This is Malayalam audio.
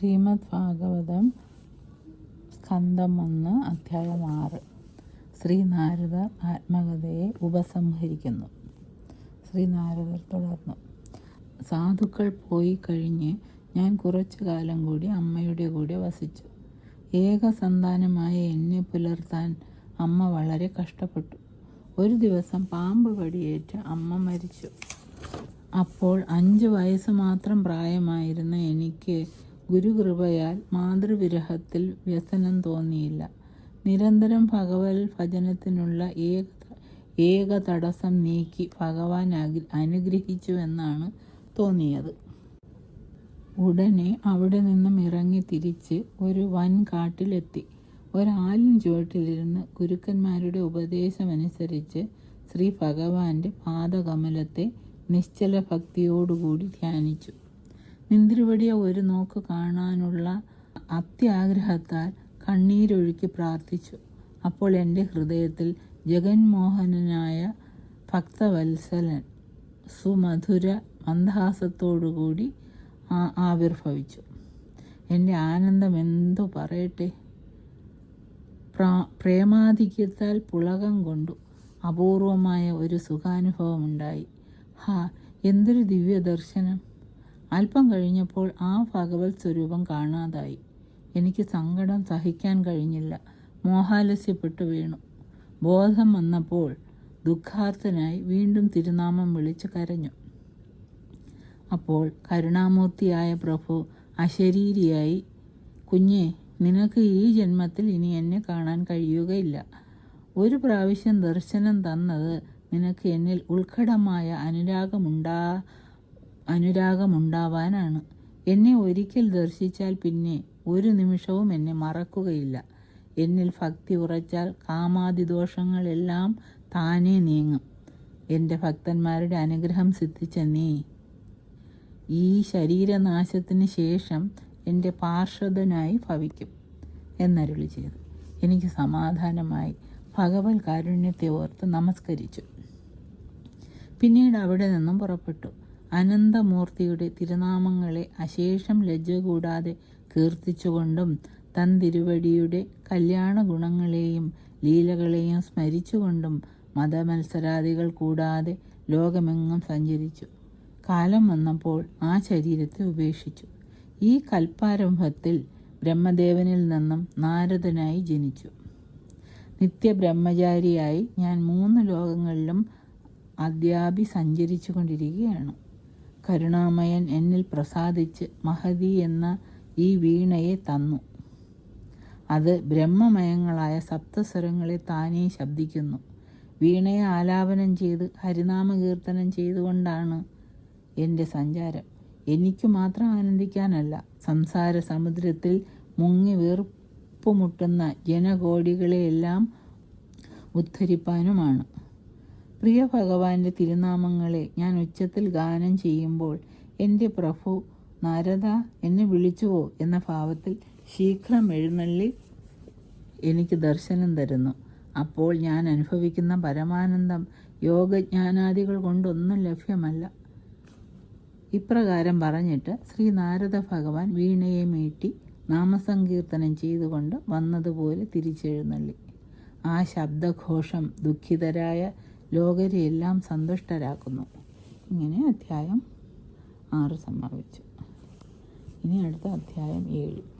ശ്രീമദ് ഭാഗവതം സ്കന്ധം ഒന്ന് അധ്യായം ആറ്. ശ്രീനാരദർ ആത്മകഥയെ ഉപസംഹരിക്കുന്നു. ശ്രീനാരദർ തുടർന്നു. സാധുക്കൾ പോയി കഴിഞ്ഞ് ഞാൻ കുറച്ചു കാലം കൂടി അമ്മയുടെ കൂടെ വസിച്ചു. ഏകസന്താനമായ എന്നെ പുലർത്താൻ അമ്മ വളരെ കഷ്ടപ്പെട്ടു. ഒരു ദിവസം പാമ്പ് കടിയേറ്റ് അമ്മ മരിച്ചു. അപ്പോൾ അഞ്ച് വയസ്സ് മാത്രം പ്രായമായിരുന്ന എനിക്ക് ഗുരുകൃപയാൽ മാതൃവിരഹത്തിൽ വ്യസനം തോന്നിയില്ല. നിരന്തരം ഭഗവത് ഭജനത്തിനുള്ള ഏക തടസ്സം നീക്കി ഭഗവാൻ അനുഗ്രഹിച്ചുവെന്നാണ് തോന്നിയത്. ഉടനെ അവിടെ നിന്നും ഇറങ്ങി തിരിച്ച് ഒരു വൻ കാട്ടിലെത്തി. ഒരാലിൻ ചുവട്ടിലിരുന്ന് ഗുരുക്കന്മാരുടെ ഉപദേശമനുസരിച്ച് ശ്രീ ഭഗവാന്റെ പാദകമലത്തെ നിശ്ചല ഭക്തിയോടുകൂടി ധ്യാനിച്ചു. നിന്തിരുവടിയ ഒരു നോക്ക് കാണാനുള്ള അത്യാഗ്രഹത്താൽ കണ്ണീരൊഴുക്കി പ്രാർത്ഥിച്ചു. അപ്പോൾ എന്റെ ഹൃദയത്തിൽ ജഗന്മോഹനനായ ഭക്തവത്സലൻ സുമധുര മന്ദഹാസത്തോടുകൂടി ആവിർഭവിച്ചു. എന്റെ ആനന്ദം എന്തു പറയട്ടെ? പ്രാ- പ്രേമാധിക്യത്താൽ പുളകം കൊണ്ടു അപൂർവമായ ഒരു സുഖാനുഭവമുണ്ടായി. ഹാ എന്തൊരു ദിവ്യ ദർശനം അല്പം കഴിഞ്ഞപ്പോൾ ആ ഭഗവത് സ്വരൂപം കാണാതായി. എനിക്ക് സങ്കടം സഹിക്കാൻ കഴിഞ്ഞില്ല. മോഹാലസ്യപ്പെട്ടു വീണു. ബോധം വന്നപ്പോൾ ദുഃഖാർത്ഥനായി വീണ്ടും തിരുനാമം വിളിച്ചു കരഞ്ഞു. അപ്പോൾ കരുണാമൂർത്തിയായ പ്രഭു അശരീരിയായി കുഞ്ഞെ നിനക്ക് ഈ ജന്മത്തിൽ ഇനി എന്നെ കാണാൻ കഴിയുകയില്ല. ഒരു പ്രാവശ്യം ദർശനം തന്നത് നിനക്ക് എന്നിൽ ഉത്കടമായ അനുരാഗമുണ്ടാ അനുരാഗമുണ്ടാവാനാണ്. എന്നെ ഒരിക്കൽ ദർശിച്ചാൽ പിന്നെ ഒരു നിമിഷവും എന്നെ മറക്കുകയില്ല. എന്നിൽ ഭക്തി ഉറച്ചാൽ കാമാതിദോഷങ്ങളെല്ലാം താനേ നീങ്ങും. എന്റെ ഭക്തന്മാരുടെ അനുഗ്രഹം സിദ്ധിച്ച നീ. ഈ ശരീരനാശത്തിന് ശേഷം എന്റെ പാർഷദനായി ഭവിക്കും. എന്നരുളി ചെയ്തു. എനിക്ക് സമാധാനമായി ഭഗവത് കാരുണ്യത്തെ ഓർത്ത് നമസ്കരിച്ചു. പിന്നീട് അവിടെ നിന്നും പുറപ്പെട്ടു. അനന്തമൂർത്തിയുടെ തിരുനാമങ്ങളെ അശേഷം ലജ്ജ കൂടാതെ കീർത്തിച്ചുകൊണ്ടും തൻ തിരുവടിയുടെ കല്യാണ ഗുണങ്ങളെയും ലീലകളെയും സ്മരിച്ചുകൊണ്ടും മതമത്സരാദികൾ കൂടാതെ ലോകമെങ്ങും സഞ്ചരിച്ചു. കാലം വന്നപ്പോൾ ആ ശരീരത്തെ ഉപേക്ഷിച്ചു. ഈ കൽപ്പാരംഭത്തിൽ ബ്രഹ്മദേവനിൽ നിന്നും നാരദനായി ജനിച്ചു. നിത്യബ്രഹ്മചാരിയായി ഞാൻ മൂന്ന് ലോകങ്ങളിലും അദ്യാപി സഞ്ചരിച്ചു കൊണ്ടിരിക്കുകയാണ് കരുണാമയൻ എന്നിൽ പ്രസാദിച്ച് മഹതി എന്ന ഈ വീണയെ തന്നു. അത് ബ്രഹ്മമയങ്ങളായ സപ്തസ്വരങ്ങളെ താനേ ശബ്ദിക്കുന്നു. വീണയെ ആലാപനം ചെയ്ത് ഹരിനാമകീർത്തനം ചെയ്തുകൊണ്ടാണ് എന്റെ സഞ്ചാരം. എനിക്ക് മാത്രം ആനന്ദിക്കാനല്ല സംസാര സമുദ്രത്തിൽ മുങ്ങി വീർപ്പുമുട്ടുന്ന ജനകോടികളെയെല്ലാം ഉദ്ധരിപ്പാനുമാണ്. പ്രിയ ഭഗവാന്റെ തിരുനാമങ്ങളെ ഞാൻ ഉച്ചത്തിൽ ഗാനം ചെയ്യുമ്പോൾ എന്റെ പ്രഭു നാരദ എന്നെ വിളിച്ചുവോ എന്ന ഭാവത്തിൽ ശീഘ്രം എഴുന്നള്ളി എനിക്ക് ദർശനം തരുന്നു. അപ്പോൾ ഞാൻ അനുഭവിക്കുന്ന പരമാനന്ദം യോഗജ്ഞാനാദികൾ കൊണ്ടൊന്നും ലഭ്യമല്ല. ഇപ്രകാരം പറഞ്ഞിട്ട് ശ്രീ നാരദ ഭഗവാൻ വീണയെ മീട്ടി നാമസങ്കീർത്തനം ചെയ്തുകൊണ്ട് വന്നതുപോലെ തിരിച്ചെഴുന്നള്ളി. ആ ശബ്ദഘോഷം ദുഃഖിതരായ ലോകരെയെല്ലാം സന്തുഷ്ടരാക്കുന്നു. ഇങ്ങനെ അധ്യായം ആറ് സമാപിച്ചു ഇനി അടുത്ത അധ്യായം ഏഴ്.